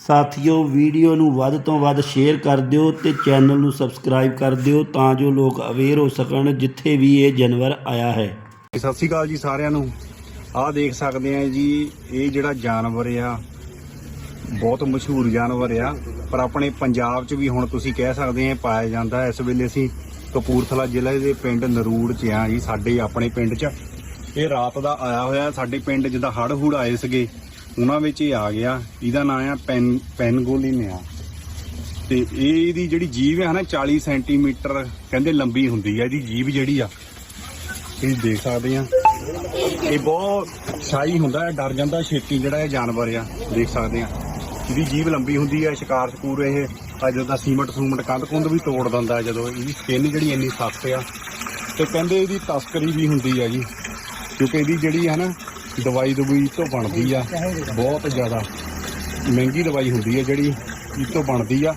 ਸਾਥੀਓ, ਵੀਡੀਓ ਨੂੰ ਵੱਧ ਤੋਂ ਵੱਧ ਸ਼ੇਅਰ ਕਰ ਦਿਓ ਤੇ ਚੈਨਲ ਨੂੰ ਸਬਸਕ੍ਰਾਈਬ ਕਰ ਦਿਓ ਤਾਂ ਜੋ ਲੋਕ ਅਵੇਅਰ ਹੋ ਸਕਣ ਜਿੱਥੇ ਵੀ ਇਹ ਜਾਨਵਰ ਆਇਆ ਹੈ। ਸਤਿ ਸ਼੍ਰੀ ਅਕਾਲ ਜੀ ਸਾਰਿਆਂ ਨੂੰ। ਆਹ ਦੇਖ ਸਕਦੇ ਆ ਜੀ, ਇਹ ਜਿਹੜਾ ਜਾਨਵਰ ਆ, ਬਹੁਤ ਮਸ਼ਹੂਰ ਜਾਨਵਰ ਆ। ਪਰ ਆਪਣੇ ਪੰਜਾਬ 'ਚ ਵੀ ਹੁਣ ਤੁਸੀਂ ਕਹਿ ਸਕਦੇ ਆ, ਪਾਇਆ ਜਾਂਦਾ ਇਸ ਵੇਲੇ ਅਸੀਂ ਕਪੂਰਥਲਾ ਜ਼ਿਲ੍ਹੇ ਦੇ ਪਿੰਡ ਨਰੂੜ 'ਚ ਆ ਜੀ, ਸਾਡੇ ਆਪਣੇ ਪਿੰਡ 'ਚ। ਇਹ ਰਾਤ ਦਾ ਆਇਆ ਹੋਇਆ, ਸਾਡੇ ਪਿੰਡ ਜਿੱਦਾਂ ਹੜ੍ਹ ਹੁੜ ਆਏ ਸੀਗੇ। ਉਹਨਾਂ ਵਿੱਚ ਇਹ ਆ ਗਿਆ। ਇਹਦਾ ਨਾਮ ਆ ਪੈਨ ਪੈਨਗੋਲਿਨ ਆ ਤੇ ਇਹ ਇਹਦੀ ਜਿਹੜੀ ਜੀਭ ਹੈ ਨਾ 40 ਸੈਂਟੀਮੀਟਰ ਕਹਿੰਦੇ ਲੰਬੀ ਹੁੰਦੀ ਆ, ਇਹਦੀ ਜੀਭ ਜਿਹੜੀ ਆ, ਤੁਸੀਂ ਦੇਖ ਸਕਦੇ ਆ। ਇਹ ਬਹੁਤ ਸ਼ਾਈ ਹੁੰਦਾ ਹੈ ਡਰ ਜਾਂਦਾ ਛੇਤੀ ਜਿਹੜਾ ਇਹ ਜਾਨਵਰ ਆ, ਦੇਖ ਸਕਦੇ ਆ। ਇਹਦੀ ਜੀਭ ਲੰਬੀ ਹੁੰਦੀ ਹੈ ਸ਼ਿਕਾਰ ਸਕੂਰ ਇਹ ਜਦੋਂ ਦਾ ਸੀਮਟ ਸੂਮਟ ਕੰਧ ਕੁੰਧ ਵੀ ਤੋੜ ਦਿੰਦਾ ਜਦੋਂ ਇਹਦੀ ਸਕਿਨ ਜਿਹੜੀ ਇੰਨੀ ਸਖਤ ਆ। ਤੇ ਕਹਿੰਦੇ ਇਹਦੀ ਤਸਕਰੀ ਵੀ ਹੁੰਦੀ ਆ ਜੀ, ਕਿਉਂਕਿ ਇਹਦੀ ਜਿਹੜੀ ਹੈ ਨਾ ਦਵਾਈ ਦਵਾਈ ਤੋਂ ਬਣਦੀ ਆ। ਬਹੁਤ ਜ਼ਿਆਦਾ ਮਹਿੰਗੀ ਦਵਾਈ ਹੁੰਦੀ ਆ ਜਿਹੜੀ ਇਹ ਤੋਂ ਬਣਦੀ ਆ।